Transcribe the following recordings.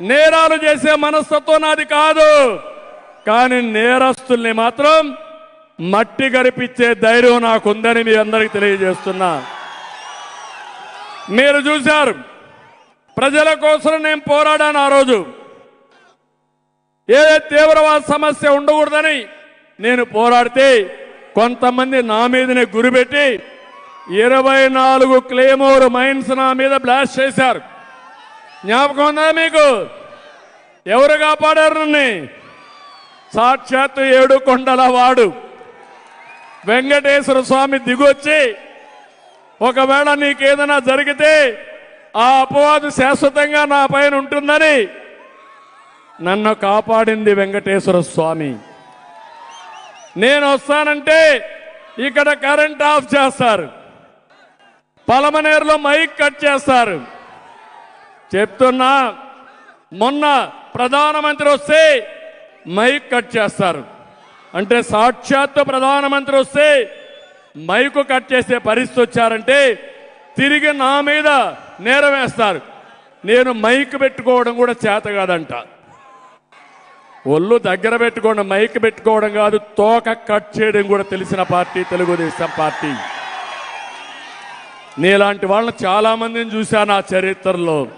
నేరాలు చేసే మనస్తత్వం నాది కాదు. కానీ నేరస్తుల్ని మాత్రం మట్టి గరిపించే ధైర్యం నాకుందని మీ అందరికి తెలియజేస్తున్నా. మీరు చూశారు ప్రజల కోసం నేను పోరాడాను ఆ రోజు. ఏ తీవ్రవాద సమస్య ఉండకూడదని నేను పోరాడితే కొంతమంది నా మీదనే గురిపెట్టి ఇరవై నాలుగు క్లేమోర్ మైన్స్ నా మీద బ్లాస్ట్ చేశారు. జ్ఞాపకం ఉందా మీకు? ఎవరు కాపాడారు నన్ను? సాక్షాత్తు ఏడు కొండల వాడు. వెంకటేశ్వర స్వామి దిగొచ్చి ఒకవేళ నీకేదైనా జరిగితే ఆ అపవాదు శాశ్వతంగా నా పైన ఉంటుందని నన్ను కాపాడింది వెంకటేశ్వర స్వామి. నేను వస్తానంటే ఇక్కడ కరెంట్ ఆఫ్ చేస్తారు. పలమనేరులో మైక్ కట్ చేస్తారు. చెప్తున్నా మొన్న ప్రధానమంత్రి వస్తే మైక్ కట్ చేస్తారు. అంటే సాక్షాత్తు ప్రధానమంత్రి వస్తే మైకు కట్ చేసే పరిస్థితి వచ్చారంటే తిరిగి నా మీద నేరం వేస్తారు. నేను మైక్ పెట్టుకోవడం కూడా చేత కాదంట. ఒళ్ళు దగ్గర పెట్టుకోవడం మైక్ పెట్టుకోవడం కాదు తోక కట్ చేయడం కూడా తెలిసిన పార్టీ తెలుగుదేశం పార్టీ. నీలాంటి వాళ్ళని చాలా మందిని చూశాను ఆ చరిత్రలో.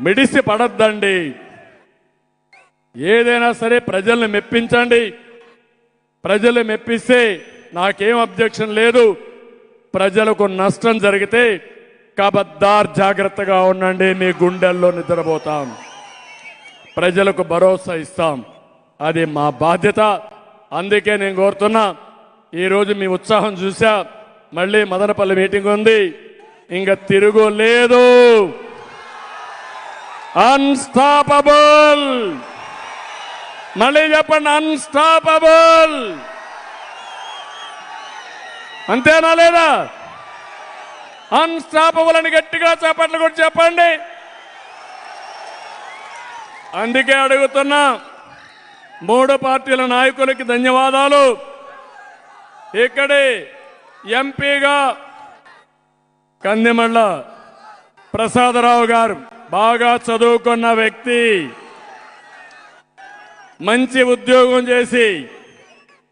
మిడిసి పడద్దండి. ఏదైనా సరే ప్రజల్ని మెప్పించండి. ప్రజలు మెప్పిస్తే నాకేం అబ్జెక్షన్ లేదు. ప్రజలకు నష్టం జరిగితే కబద్దార్ జాగ్రత్తగా ఉండండి మీ గుండెల్లో నిద్రపోతాం. ప్రజలకు భరోసా ఇస్తాం. అది మా బాధ్యత. అందుకే నేను కోరుతున్నా ఈరోజు మీ ఉత్సాహం చూసా మళ్ళీ మదనపల్లి మీటింగ్ ఉంది. ఇంకా తిరుగు లేదు. అన్స్టాపబుల్ మళ్ళీ చెప్పండి అన్స్టాపబుల్ అంతేనా లేదా? అన్స్టాపబుల్ అని గట్టిగా చేపట్లు కూడా చెప్పండి. అందుకే అడుగుతున్నా మూడు పార్టీల నాయకులకి ధన్యవాదాలు. ఇక్కడి ఎంపీగా కందిమళ్ళ ప్రసాదరావు గారు. బాగా చదువుకున్న వ్యక్తి మంచి ఉద్యోగం చేసి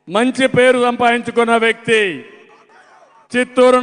మంచి పేరు సంపాదించుకున్న వ్యక్తి చిత్తూరు